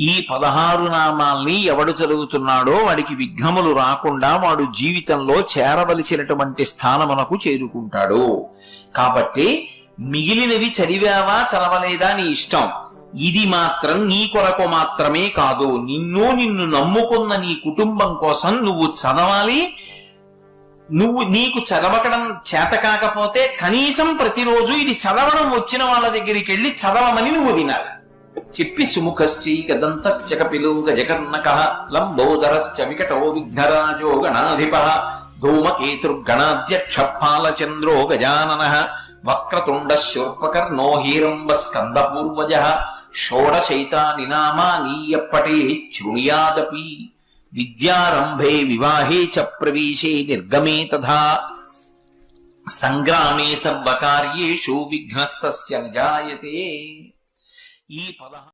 ఈ పదహారు నామాల్ని ఎవడు చదువుతున్నాడో వాడికి విఘ్నములు రాకుండా వాడు జీవితంలో చేరవలసినటువంటి స్థానమునకు చేరుకుంటాడు. కాబట్టి మిగిలినవి చదివావా చదవలేదా నీ ఇష్టం? ఇది మాత్రం నీ కొరకు మాత్రమే కాదు. నిన్ను నిన్ను నమ్ముకున్న నీ కుటుంబం కోసం నువ్వు చదవాలి. నువ్వు నీకు చదవకడం చేత కాకపోతే కనీసం ప్రతిరోజు ఇది చదవడం వచ్చిన వాళ్ళ దగ్గరికి వెళ్ళి చదవమని నువ్వు వినాలి. చిప్పి సుముఖశ్చైకదంతశ్చ గజకర్ణక లంబోదరశ్చ వికటో విఘ్నరాజో గణాధిప ధూమకేతుర్గణాధ్యక్ష పాలచంద్రో గజానన వక్రతుండ శూర్పకర్ణో హీరంబ స్కందపూర్వజ షోడశైతాని నామాని ఎప్పటే శృణుయాదపి విద్యారంభే వివాహే చ ప్రవేశే నిర్గమే తథా. సంగ్రామే సర్వకార్యేషు విఘ్నస్తస్య నిజాయతే. ఈ పదహారు